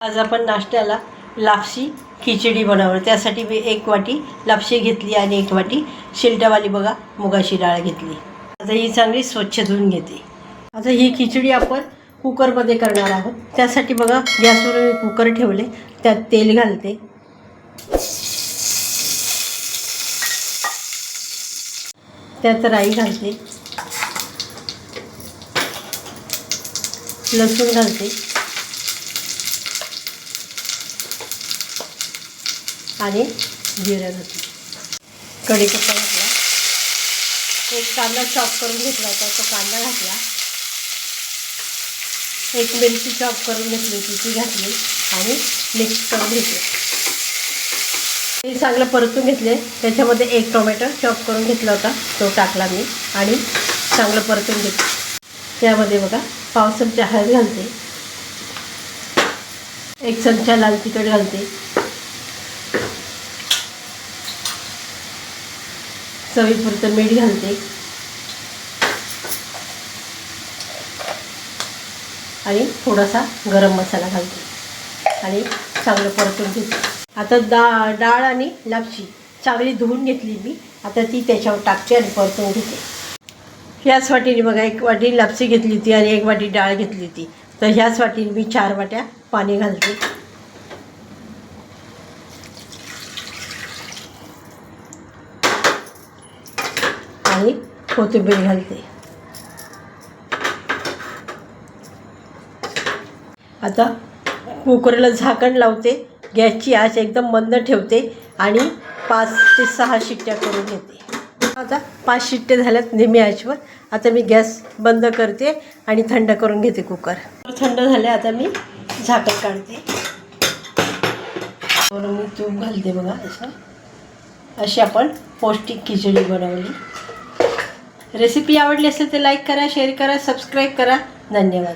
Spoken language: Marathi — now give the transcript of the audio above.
आज आपण नाश्त्याला लापशी खिचडी बनवणार. त्यासाठी मी एक वाटी लापशी घेतली आणि एक वाटी शिलटावाली बघा मुगाची डाळ घेतली. आता ही चांगली स्वच्छ धुवून घेते. आता ही खिचडी आपण कुकरमध्ये करणार आहोत. त्यासाठी बघा गॅसवर मी कुकर ठेवले त्यात तेल घालते. त्यात राई घालते. लसूण घालते. आणि जिरं घातलं. कढीपत्ता घातला. एक कांदा चॉप करून घेतला होता तो कांदा घातला. एक मिरची चॉप करून घेतली होती ती घातली आणि मिक्स करून घेतली. हे चांगलं परतून घेतले. त्याच्यामध्ये एक टोमॅटो चॉप करून घेतला होता तो टाकला मी आणि चांगलं परतून घेतलं. त्यामध्ये बघा पाव चमचा हळद घालते. एक चमचा लाल तिखट घालते. चवीपुरतं मीठ घालते. आणि थोडासा गरम मसाला घालते. आणि चांगलं परतून घेते. आता दा डाळ आणि लापशी चांगली धुवून घेतली मी. आता ती त्याच्यावर टाकते आणि परतून घेते. ह्याच वाटीने बघा एक वाटी लापशी घेतली होती आणि एक वाटी डाळ घेतली होती. तर ह्याच वाटीने मी चार वाट्या पाणी घालते. आणि कोथिंबीर घालते. आता कुकरला झाकण लावते. गॅसची आच एकदम मंद ठेवते आणि पाच ते सहा शिट्ट्या करून घेते. आता पाच शिट्टे झाल्यात नेहमी आचवर आता मी गॅस बंद करते आणि थंड करून घेते कुकर. थंड झाले आता मी झाकण काढते. वरून मी तूप घालते बघा असं अशी आपण पौष्टिक खिचडी बनवली. रेसिपी आवडली असेल तर लाईक करा शेअर करा सबस्क्राईब करा. धन्यवाद.